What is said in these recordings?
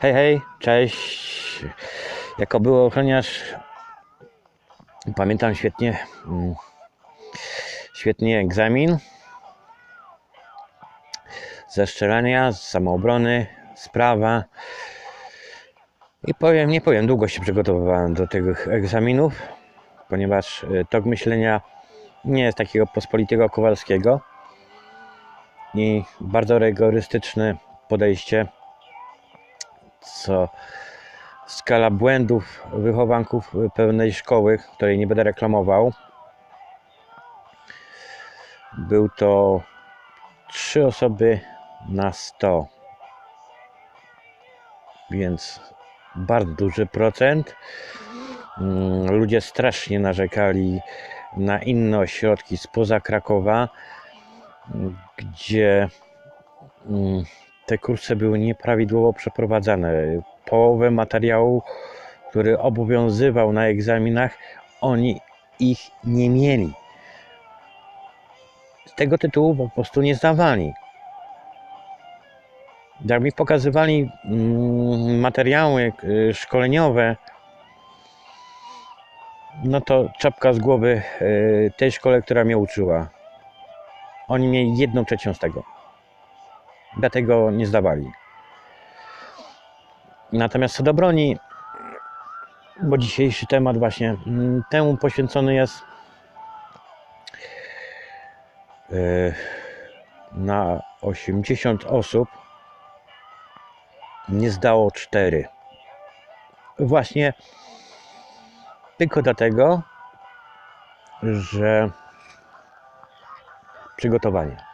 Hej, hej, cześć. Jako był ochroniarz, pamiętam świetnie, mm, świetnie egzamin ze strzelania, z samoobrony, sprawa. I powiem, nie powiem, długo się przygotowywałem do tych egzaminów, ponieważ y, tok myślenia nie jest takiego pospolitego Kowalskiego i bardzo rygorystyczne podejście, co skala błędów wychowanków pewnej szkoły, której nie będę reklamował. Był to trzy osoby na 100, więc bardzo duży procent. Mm, Ludzie strasznie narzekali na inne ośrodki spoza Krakowa, gdzie mm, te kursy były nieprawidłowo przeprowadzane. Połowę materiału, który obowiązywał na egzaminach, oni ich nie mieli. Z tego tytułu po prostu nie zdawali. Jak mi pokazywali mm, materiały y, szkoleniowe, no to czapka z głowy y, tej szkole, która mnie uczyła. Oni mieli jedną trzecią z tego. Dlatego nie zdawali. Natomiast co do broni, bo dzisiejszy temat właśnie mm, temu poświęcony jest y, na 80 osób nie zdało 4. Właśnie tylko dlatego, że przygotowanie.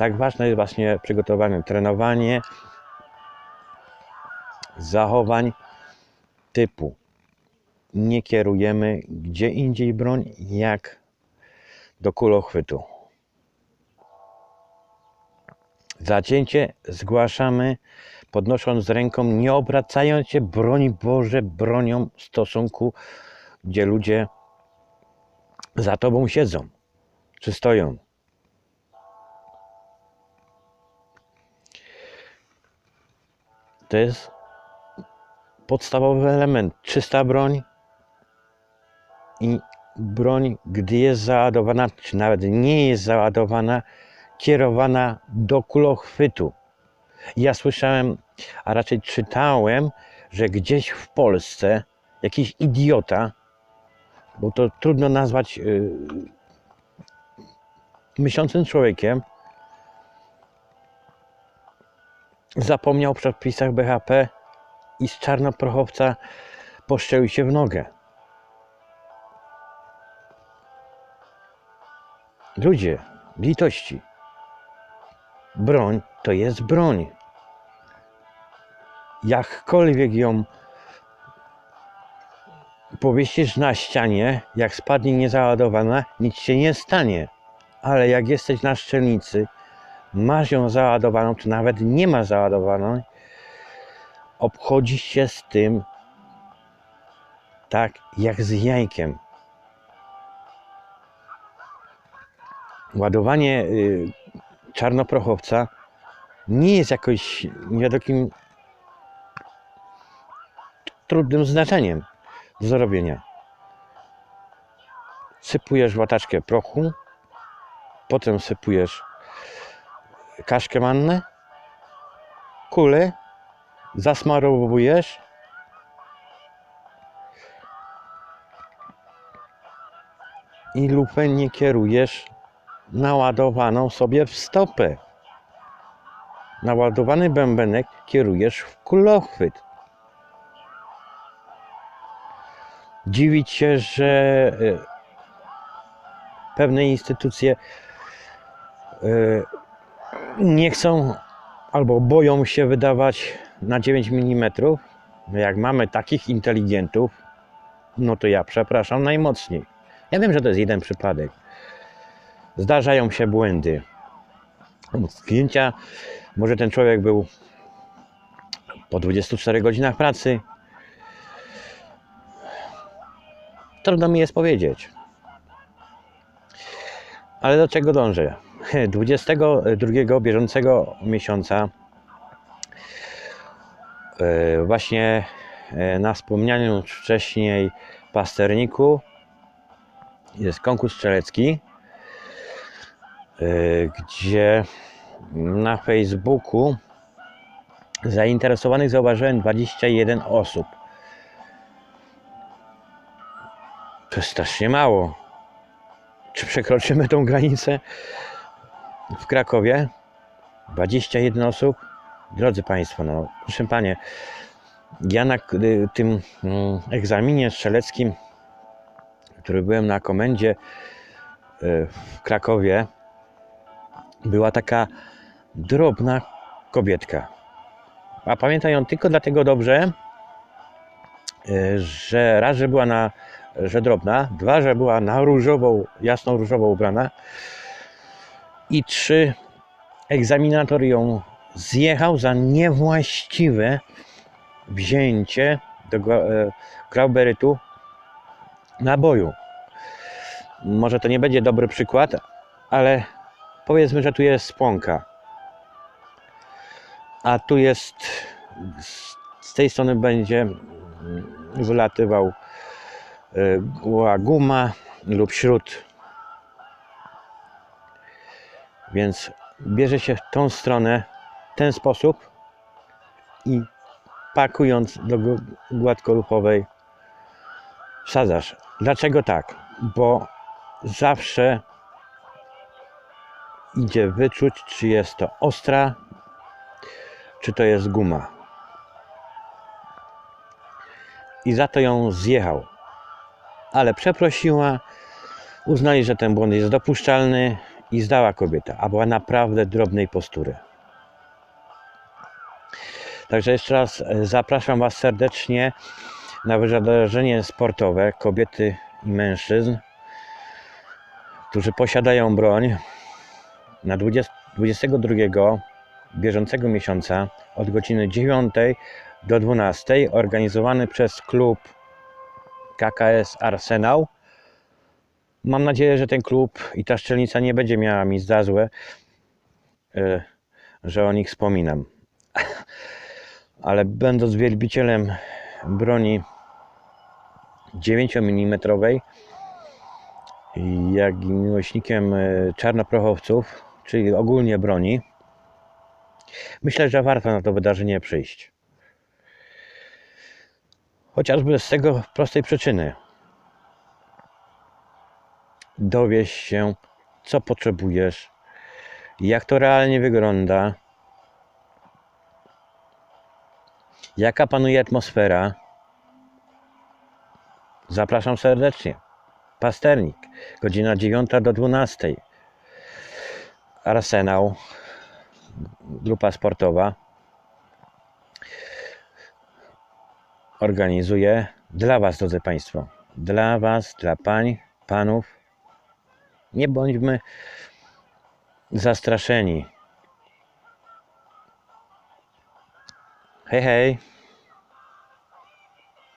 Tak ważne jest właśnie przygotowanie, trenowanie zachowań typu nie kierujemy gdzie indziej broń jak do kulochwytu. Zacięcie zgłaszamy podnosząc ręką, nie obracając się, broń Boże, bronią stosunku, gdzie ludzie za tobą siedzą czy stoją. To jest podstawowy element. Czysta broń i broń, gdy jest załadowana, czy nawet nie jest załadowana, kierowana do kulochwytu. Ja słyszałem, a raczej czytałem, że gdzieś w Polsce jakiś idiota, bo to trudno nazwać yy, myślącym człowiekiem, zapomniał o przepisach BHP i z czarnoprochowca poszczelił się w nogę. Ludzie, litości. Broń to jest broń. Jakkolwiek ją powiesisz na ścianie, jak spadnie niezaładowana, nic się nie stanie. Ale jak jesteś na szczelnicy, masz ją załadowaną, czy nawet nie ma załadowaną, obchodzisz się z tym tak jak z jajkiem. Ładowanie y, czarnoprochowca nie jest jakoś nie wiadomo jakim trudnym znaczeniem do zrobienia. Sypujesz łataczkę prochu, potem sypujesz kaszkę mannę, kulę, zasmarowujesz i lupę nie kierujesz naładowaną sobie w stopę. Naładowany bębenek kierujesz w kulochwyt. Dziwić się, że y, pewne instytucje y, nie chcą albo boją się wydawać na 9 mm. No jak mamy takich inteligentów, no to ja przepraszam najmocniej. Ja wiem, że to jest jeden przypadek. Zdarzają się błędy. Zdjęcia, może ten człowiek był po 24 godzinach pracy. Trudno mi jest powiedzieć. Ale do czego dążę? 22 bieżącego miesiąca E, Właśnie e, na wspomnianym wcześniej pasterniku jest konkurs strzelecki, e, gdzie na Facebooku zainteresowanych zauważyłem 21 osób. To jest strasznie mało. Czy przekroczymy tą granicę w Krakowie? 21 osób? Drodzy Państwo, no proszę Panie, ja na y, tym mm, egzaminie strzeleckim, który byłem na komendzie y, w Krakowie, była taka drobna kobietka. A pamiętam ją tylko dlatego dobrze, y, że raz, że była na, że drobna, dwa, że była na różową, jasną różową ubrana i trzy, egzaminator ją zjechał za niewłaściwe wzięcie do e, grauberytu naboju. Może to nie będzie dobry przykład, ale powiedzmy, że tu jest spłonka. A tu jest z- tej strony będzie wylatywał e, guma lub śrut. Więc bierze się tą stronę w ten sposób i pakując do gładkolufowej wsadzasz. Dlaczego tak? Bo zawsze idzie wyczuć, czy jest to ostra, czy to jest guma. I za to ją zjechał. Ale przeprosiła, uznali, że ten błąd jest dopuszczalny i zdała kobieta, a była naprawdę drobnej postury. Także jeszcze raz e, zapraszam Was serdecznie na wydarzenie sportowe kobiety i mężczyzn, którzy posiadają broń na 20, 22 bieżącego miesiąca od godziny 9 do 12 organizowany przez klub KKS Arsenał. Mam nadzieję, że ten klub i ta szczelnica nie będzie miała mi za złe, e, że o nich wspominam. Ale będąc wielbicielem broni 9 mm, jak i miłośnikiem e, czarnoprochowców, czyli ogólnie broni, myślę, że warto na to wydarzenie przyjść. Chociażby z tego prostej przyczyny. Dowiesz się, co potrzebujesz, jak to realnie wygląda, jaka panuje atmosfera. Zapraszam serdecznie. Pasternik, godzina 9 do 12. Arsenał, grupa sportowa, organizuje dla Was, drodzy Państwo. Dla Was, dla pań, panów. Nie bądźmy zastraszeni. Hej, hej.